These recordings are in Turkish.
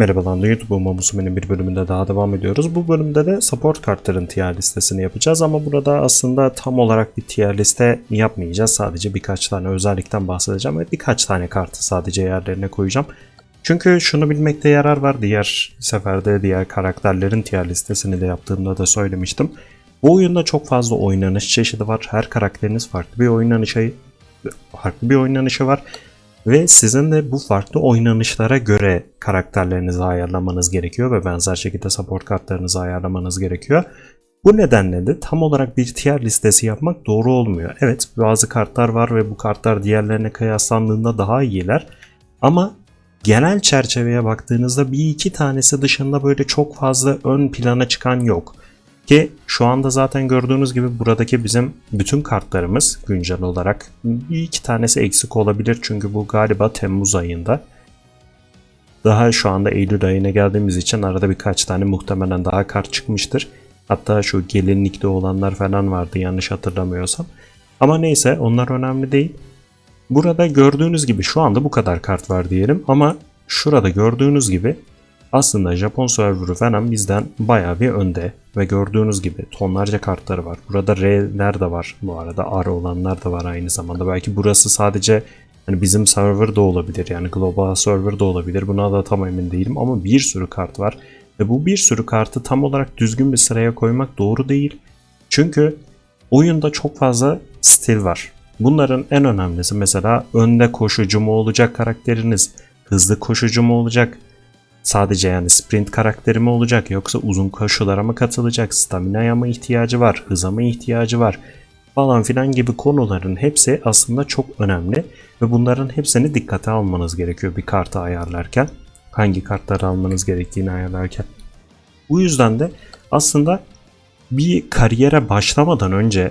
Merhabalar YouTube Mamusume'nin bir bölümünde daha devam ediyoruz. Bu bölümde de support kartların tier listesini yapacağız ama burada aslında tam olarak bir tier liste yapmayacağız. Sadece birkaç tane özellikten bahsedeceğim ve birkaç tane kartı sadece yerlerine koyacağım. Çünkü şunu bilmekte yarar var. Diğer seferde diğer karakterlerin tier listesini de yaptığımda da söylemiştim. Bu oyunda çok fazla oynanış çeşidi var. Her karakteriniz farklı bir oynanışa farklı bir oynanışı var. Ve sizin de bu farklı oynanışlara göre karakterlerinizi ayarlamanız gerekiyor ve benzer şekilde support kartlarınızı ayarlamanız gerekiyor. Bu nedenle de tam olarak bir tier listesi yapmak doğru olmuyor. Evet bazı kartlar var ve bu kartlar diğerlerine kıyaslandığında daha iyiler. Ama genel çerçeveye baktığınızda bir iki tanesi dışında böyle çok fazla ön plana çıkan yok. Ki şu anda zaten gördüğünüz gibi buradaki bizim bütün kartlarımız güncel olarak bir iki tanesi eksik olabilir. Çünkü bu galiba Temmuz ayında. Daha şu anda Eylül ayına geldiğimiz için arada birkaç tane muhtemelen daha kart çıkmıştır. Hatta şu gelinlikte olanlar falan vardı yanlış hatırlamıyorsam. Ama neyse onlar önemli değil. Burada gördüğünüz gibi şu anda bu kadar kart var diyelim ama şurada gördüğünüz gibi aslında Japon serverı falan bizden bayağı bir önde ve gördüğünüz gibi tonlarca kartları var. Burada R'ler de var bu arada R olanlar da var aynı zamanda. Belki burası sadece hani bizim server da olabilir yani global server da olabilir. Buna da tam emin değilim ama bir sürü kart var. Ve bu bir sürü kartı tam olarak düzgün bir sıraya koymak doğru değil. Çünkü oyunda çok fazla stil var. Bunların en önemlisi mesela önde koşucu mu olacak karakteriniz, hızlı koşucu mu olacak, Sadece yani sprint karakteri mi olacak yoksa uzun koşulara mı katılacak, staminaya mı ihtiyacı var, hıza mı ihtiyacı var falan filan gibi konuların hepsi aslında çok önemli ve bunların hepsini dikkate almanız gerekiyor bir kartı ayarlarken. Hangi kartları almanız gerektiğini ayarlarken. Bu yüzden de aslında bir kariyere başlamadan önce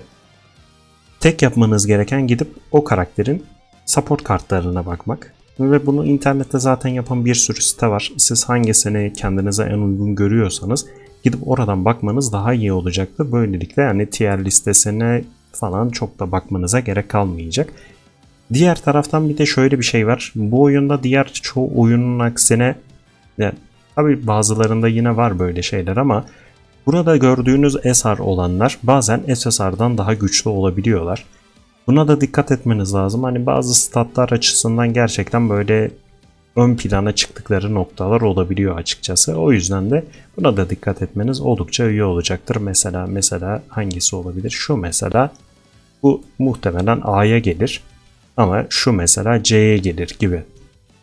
tek yapmanız gereken gidip o karakterin support kartlarına bakmak. Ve bunu internette zaten yapan bir sürü site var. Siz hangisini kendinize en uygun görüyorsanız gidip oradan bakmanız daha iyi olacaktır. Böylelikle yani tier listesine falan çok da bakmanıza gerek kalmayacak. Diğer taraftan bir de şöyle bir şey var. Bu oyunda diğer çoğu oyunun aksine yani tabi bazılarında yine var böyle şeyler ama burada gördüğünüz SR olanlar bazen SSR'dan daha güçlü olabiliyorlar. Buna da dikkat etmeniz lazım. Hani bazı statlar açısından gerçekten böyle ön plana çıktıkları noktalar olabiliyor açıkçası. O yüzden de buna da dikkat etmeniz oldukça iyi olacaktır. Mesela mesela hangisi olabilir? Şu mesela bu muhtemelen A'ya gelir ama şu mesela C'ye gelir gibi.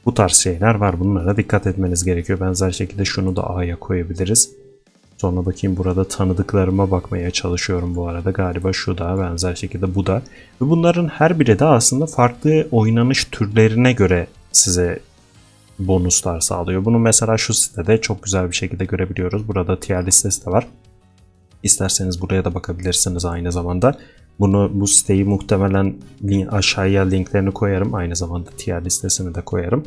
Bu tarz şeyler var. Bunlara dikkat etmeniz gerekiyor. Benzer şekilde şunu da A'ya koyabiliriz. Sonra bakayım burada tanıdıklarıma bakmaya çalışıyorum bu arada. Galiba şu da benzer şekilde bu da. Ve bunların her biri de aslında farklı oynanış türlerine göre size bonuslar sağlıyor. Bunu mesela şu sitede çok güzel bir şekilde görebiliyoruz. Burada tier listesi de var. İsterseniz buraya da bakabilirsiniz aynı zamanda. Bunu bu siteyi muhtemelen aşağıya linklerini koyarım. Aynı zamanda tier listesini de koyarım.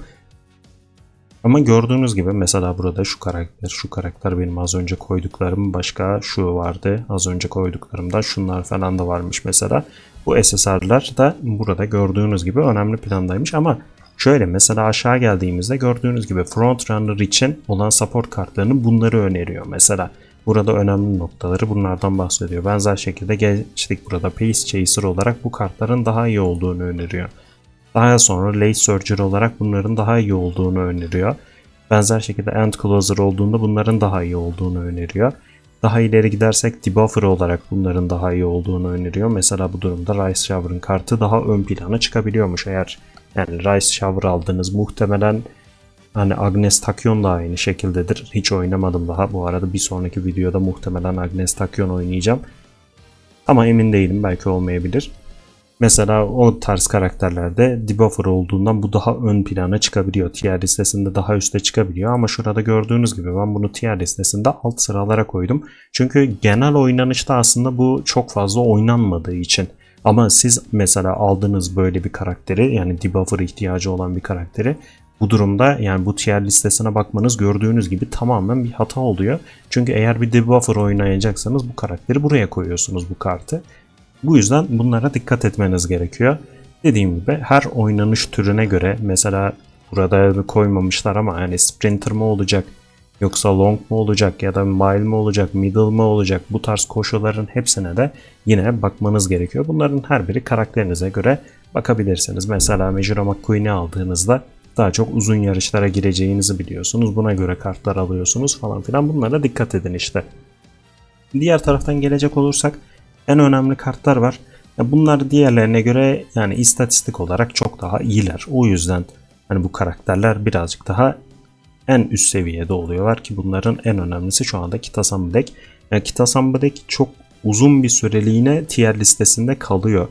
Ama gördüğünüz gibi mesela burada şu karakter, şu karakter benim az önce koyduklarım başka şu vardı. Az önce koyduklarımda şunlar falan da varmış mesela. Bu SSR'lar da burada gördüğünüz gibi önemli plandaymış ama şöyle mesela aşağı geldiğimizde gördüğünüz gibi Frontrunner için olan support kartlarını bunları öneriyor mesela. Burada önemli noktaları bunlardan bahsediyor. Benzer şekilde geçtik burada Pace Chaser olarak bu kartların daha iyi olduğunu öneriyor. Daha sonra late surgery olarak bunların daha iyi olduğunu öneriyor. Benzer şekilde end closer olduğunda bunların daha iyi olduğunu öneriyor. Daha ileri gidersek debuffer olarak bunların daha iyi olduğunu öneriyor. Mesela bu durumda Rice Shower'ın kartı daha ön plana çıkabiliyormuş eğer yani Rice Shower aldınız muhtemelen hani Agnes Takyon da aynı şekildedir. Hiç oynamadım daha. Bu arada bir sonraki videoda muhtemelen Agnes Takyon oynayacağım. Ama emin değilim belki olmayabilir. Mesela o tarz karakterlerde debuffer olduğundan bu daha ön plana çıkabiliyor. Tier listesinde daha üste çıkabiliyor ama şurada gördüğünüz gibi ben bunu tier listesinde alt sıralara koydum. Çünkü genel oynanışta aslında bu çok fazla oynanmadığı için. Ama siz mesela aldığınız böyle bir karakteri yani debuffer ihtiyacı olan bir karakteri bu durumda yani bu tier listesine bakmanız gördüğünüz gibi tamamen bir hata oluyor. Çünkü eğer bir debuffer oynayacaksanız bu karakteri buraya koyuyorsunuz bu kartı. Bu yüzden bunlara dikkat etmeniz gerekiyor. Dediğim gibi her oynanış türüne göre mesela burada koymamışlar ama yani sprinter mı olacak yoksa long mu olacak ya da mile mi olacak, middle mı olacak bu tarz koşulların hepsine de yine bakmanız gerekiyor. Bunların her biri karakterinize göre bakabilirsiniz. Mesela Majora McQueen'i aldığınızda daha çok uzun yarışlara gireceğinizi biliyorsunuz. Buna göre kartlar alıyorsunuz falan filan. Bunlara dikkat edin işte. Diğer taraftan gelecek olursak en önemli kartlar var. Bunlar diğerlerine göre yani istatistik olarak çok daha iyiler. O yüzden hani bu karakterler birazcık daha en üst seviyede oluyorlar ki bunların en önemlisi şu anda Kitasan Black. Yani Kitasan Black çok uzun bir süreliğine tier listesinde kalıyor.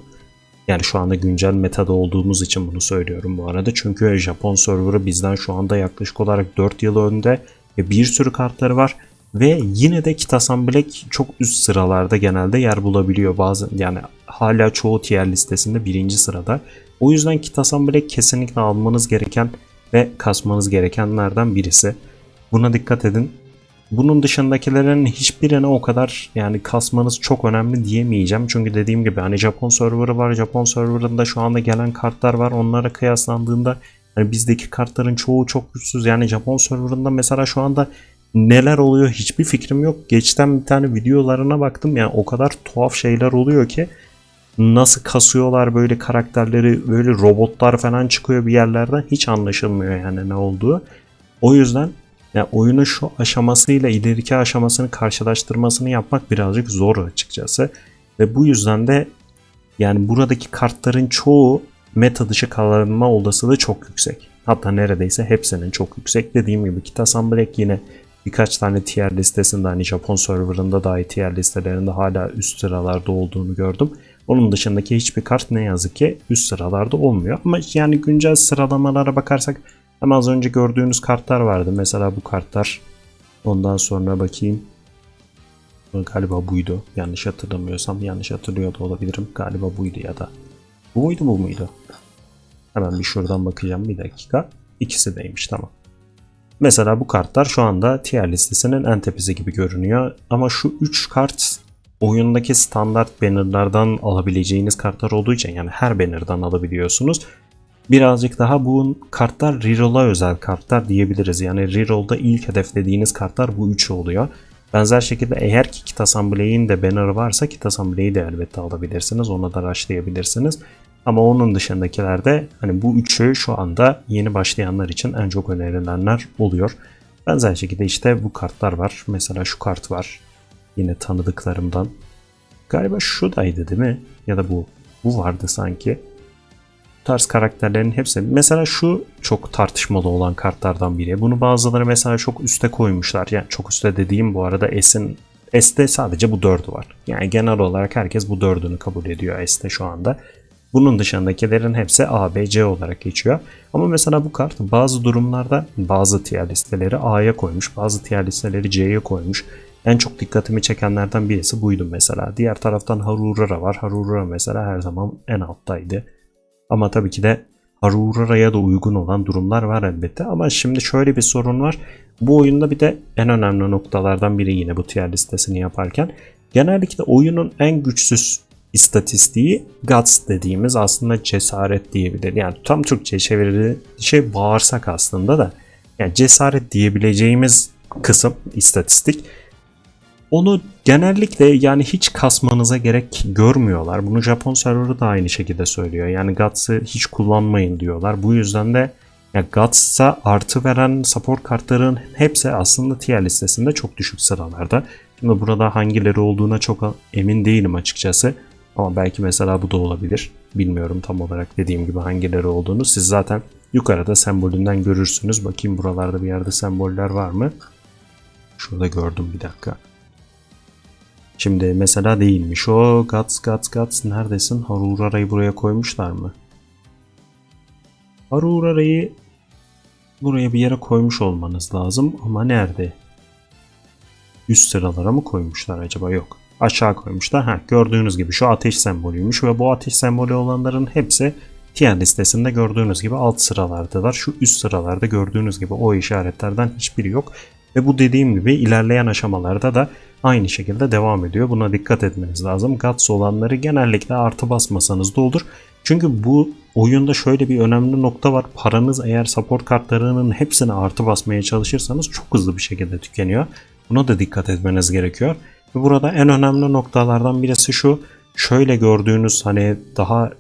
Yani şu anda güncel metada olduğumuz için bunu söylüyorum bu arada. Çünkü Japon serverı bizden şu anda yaklaşık olarak 4 yıl önde bir sürü kartları var. Ve yine de Kitasan Black çok üst sıralarda genelde yer bulabiliyor. Bazı yani hala çoğu tier listesinde birinci sırada. O yüzden Kitasan Black kesinlikle almanız gereken ve kasmanız gerekenlerden birisi. Buna dikkat edin. Bunun dışındakilerin hiçbirine o kadar yani kasmanız çok önemli diyemeyeceğim. Çünkü dediğim gibi hani Japon serverı var. Japon serverında şu anda gelen kartlar var. Onlara kıyaslandığında hani bizdeki kartların çoğu çok güçsüz. Yani Japon serverında mesela şu anda neler oluyor hiçbir fikrim yok. Geçten bir tane videolarına baktım yani o kadar tuhaf şeyler oluyor ki nasıl kasıyorlar böyle karakterleri böyle robotlar falan çıkıyor bir yerlerden hiç anlaşılmıyor yani ne olduğu. O yüzden yani oyunun şu aşamasıyla ileriki aşamasını karşılaştırmasını yapmak birazcık zor açıkçası. Ve bu yüzden de yani buradaki kartların çoğu meta dışı kalma olasılığı çok yüksek. Hatta neredeyse hepsinin çok yüksek. Dediğim gibi Kitasan Black yine birkaç tane tier listesinde hani Japon serverında dahi tier listelerinde hala üst sıralarda olduğunu gördüm. Onun dışındaki hiçbir kart ne yazık ki üst sıralarda olmuyor. Ama yani güncel sıralamalara bakarsak hem az önce gördüğünüz kartlar vardı. Mesela bu kartlar. Ondan sonra bakayım. Galiba buydu. Yanlış hatırlamıyorsam yanlış hatırlıyor da olabilirim. Galiba buydu ya da. Bu muydu bu muydu? Hemen bir şuradan bakacağım bir dakika. İkisi deymiş tamam. Mesela bu kartlar şu anda tier listesinin en tepesi gibi görünüyor. Ama şu 3 kart oyundaki standart bannerlardan alabileceğiniz kartlar olduğu için yani her bannerdan alabiliyorsunuz. Birazcık daha bu kartlar reroll'a özel kartlar diyebiliriz. Yani reroll'da ilk hedeflediğiniz kartlar bu üçü oluyor. Benzer şekilde eğer ki Kit Assembly'in de banner'ı varsa Kit Assembly'yi de elbette alabilirsiniz. Ona da rushlayabilirsiniz. Ama onun dışındakilerde hani bu üçü şu anda yeni başlayanlar için en çok önerilenler oluyor. Benzer şekilde işte bu kartlar var. Mesela şu kart var. Yine tanıdıklarımdan. Galiba şuradaydı değil mi? Ya da bu. Bu vardı sanki. Bu tarz karakterlerin hepsi. Mesela şu çok tartışmalı olan kartlardan biri. Bunu bazıları mesela çok üste koymuşlar. Yani çok üste dediğim bu arada S'in S'te sadece bu dördü var. Yani genel olarak herkes bu dördünü kabul ediyor S'te şu anda. Bunun dışındakilerin hepsi A, B, C olarak geçiyor. Ama mesela bu kart bazı durumlarda bazı tier listeleri A'ya koymuş, bazı tier listeleri C'ye koymuş. En çok dikkatimi çekenlerden birisi buydu mesela. Diğer taraftan Harurara var. Harurara mesela her zaman en alttaydı. Ama tabii ki de Harurara'ya da uygun olan durumlar var elbette. Ama şimdi şöyle bir sorun var. Bu oyunda bir de en önemli noktalardan biri yine bu tier listesini yaparken. Genellikle oyunun en güçsüz istatistiği guts dediğimiz aslında cesaret diyebilir. Yani tam Türkçe çevirdiği şey bağırsak aslında da. Yani cesaret diyebileceğimiz kısım istatistik. Onu genellikle yani hiç kasmanıza gerek görmüyorlar. Bunu Japon serverı da aynı şekilde söylüyor. Yani Guts'ı hiç kullanmayın diyorlar. Bu yüzden de ya Guts'a artı veren support kartların hepsi aslında tier listesinde çok düşük sıralarda. Şimdi burada hangileri olduğuna çok emin değilim açıkçası. Ama belki mesela bu da olabilir. Bilmiyorum tam olarak dediğim gibi hangileri olduğunu. Siz zaten yukarıda sembolünden görürsünüz. Bakayım buralarda bir yerde semboller var mı? Şurada gördüm bir dakika. Şimdi mesela değilmiş o. Guts Guts Guts neredesin? Harurara'yı buraya koymuşlar mı? Harurara'yı buraya bir yere koymuş olmanız lazım ama nerede? Üst sıralara mı koymuşlar acaba? Yok. Aşağı koymuşlar. Ha, gördüğünüz gibi şu ateş sembolüymüş ve bu ateş sembolü olanların hepsi tier listesinde gördüğünüz gibi alt sıralardalar. Şu üst sıralarda gördüğünüz gibi o işaretlerden hiçbiri yok. Ve bu dediğim gibi ilerleyen aşamalarda da aynı şekilde devam ediyor. Buna dikkat etmeniz lazım. Guts olanları genellikle artı basmasanız da olur. Çünkü bu oyunda şöyle bir önemli nokta var. Paranız eğer support kartlarının hepsine artı basmaya çalışırsanız çok hızlı bir şekilde tükeniyor. Buna da dikkat etmeniz gerekiyor. Burada en önemli noktalardan birisi şu. Şöyle gördüğünüz hani daha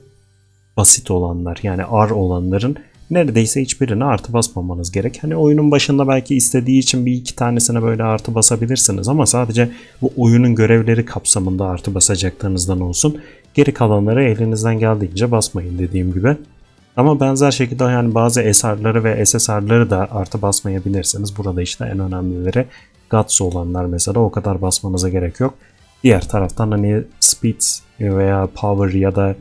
basit olanlar yani ar olanların neredeyse hiçbirine artı basmamanız gerek. Hani oyunun başında belki istediği için bir iki tanesine böyle artı basabilirsiniz ama sadece bu oyunun görevleri kapsamında artı basacaklarınızdan olsun. Geri kalanları elinizden geldiğince basmayın dediğim gibi. Ama benzer şekilde yani bazı SR'ları ve SSR'ları da artı basmayabilirsiniz. Burada işte en önemlileri Guts olanlar mesela o kadar basmanıza gerek yok. Diğer taraftan hani Speed veya Power ya da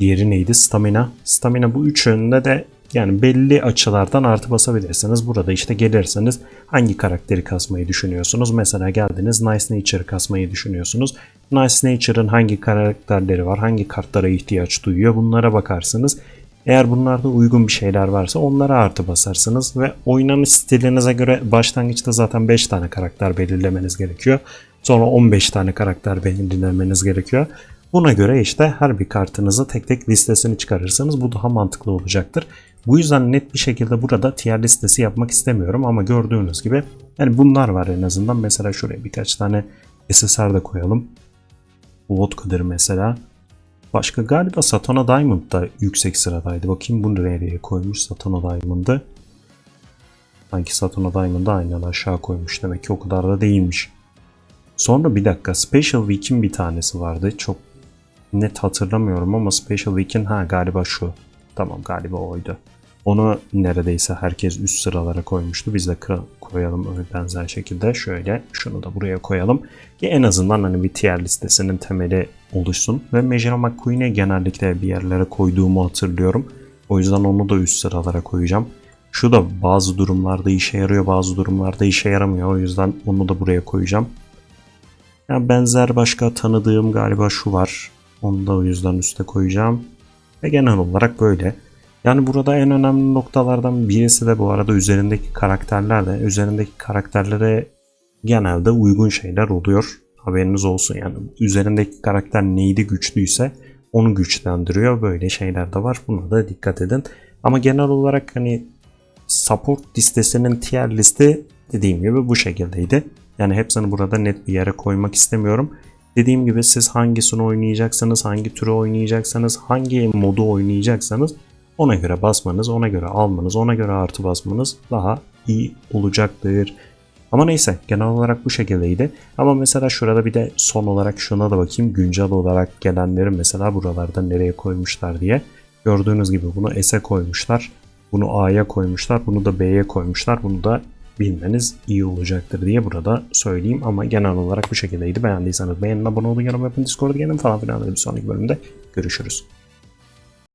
Diğeri neydi? Stamina. Stamina bu üçünde de yani belli açılardan artı basabilirsiniz. Burada işte gelirseniz hangi karakteri kasmayı düşünüyorsunuz? Mesela geldiniz Nice Nature kasmayı düşünüyorsunuz. Nice Nature'ın hangi karakterleri var? Hangi kartlara ihtiyaç duyuyor? Bunlara bakarsınız. Eğer bunlarda uygun bir şeyler varsa onlara artı basarsınız ve oynanış stilinize göre başlangıçta zaten 5 tane karakter belirlemeniz gerekiyor. Sonra 15 tane karakter belirlemeniz gerekiyor. Buna göre işte her bir kartınızı tek tek listesini çıkarırsanız bu daha mantıklı olacaktır. Bu yüzden net bir şekilde burada tier listesi yapmak istemiyorum ama gördüğünüz gibi yani bunlar var en azından. Mesela şuraya birkaç tane SSR da koyalım. Vodka'dır mesela. Başka galiba Satana Diamond da yüksek sıradaydı. Bakayım bunu nereye koymuş Satana Diamond'ı. Sanki Satana Diamond'ı aynen aşağı koymuş. Demek ki o kadar da değilmiş. Sonra bir dakika Special Week'in bir tanesi vardı. Çok net hatırlamıyorum ama Special Week'in ha galiba şu. Tamam galiba oydu. Onu neredeyse herkes üst sıralara koymuştu. Biz de koyalım benzer şekilde. Şöyle şunu da buraya koyalım. Ki en azından hani bir tier listesinin temeli oluşsun. Ve Major McQueen'e genellikle bir yerlere koyduğumu hatırlıyorum. O yüzden onu da üst sıralara koyacağım. Şu da bazı durumlarda işe yarıyor bazı durumlarda işe yaramıyor. O yüzden onu da buraya koyacağım. Yani benzer başka tanıdığım galiba şu var. Onu da o yüzden üste koyacağım. Ve genel olarak böyle. Yani burada en önemli noktalardan birisi de bu arada üzerindeki karakterler de üzerindeki karakterlere genelde uygun şeyler oluyor. Haberiniz olsun yani üzerindeki karakter neydi güçlüyse onu güçlendiriyor. Böyle şeyler de var. Buna da dikkat edin. Ama genel olarak hani support listesinin tier listi dediğim gibi bu şekildeydi. Yani hepsini burada net bir yere koymak istemiyorum. Dediğim gibi siz hangisini oynayacaksanız, hangi türü oynayacaksanız, hangi modu oynayacaksanız ona göre basmanız, ona göre almanız, ona göre artı basmanız daha iyi olacaktır. Ama neyse genel olarak bu şekildeydi. Ama mesela şurada bir de son olarak şuna da bakayım. Güncel olarak gelenleri mesela buralarda nereye koymuşlar diye. Gördüğünüz gibi bunu S'e koymuşlar. Bunu A'ya koymuşlar. Bunu da B'ye koymuşlar. Bunu da bilmeniz iyi olacaktır diye burada söyleyeyim. Ama genel olarak bu şekildeydi. Beğendiyseniz beğenin, abone olun, yorum yapın, Discord'a gelin falan filan. Bir sonraki bölümde görüşürüz.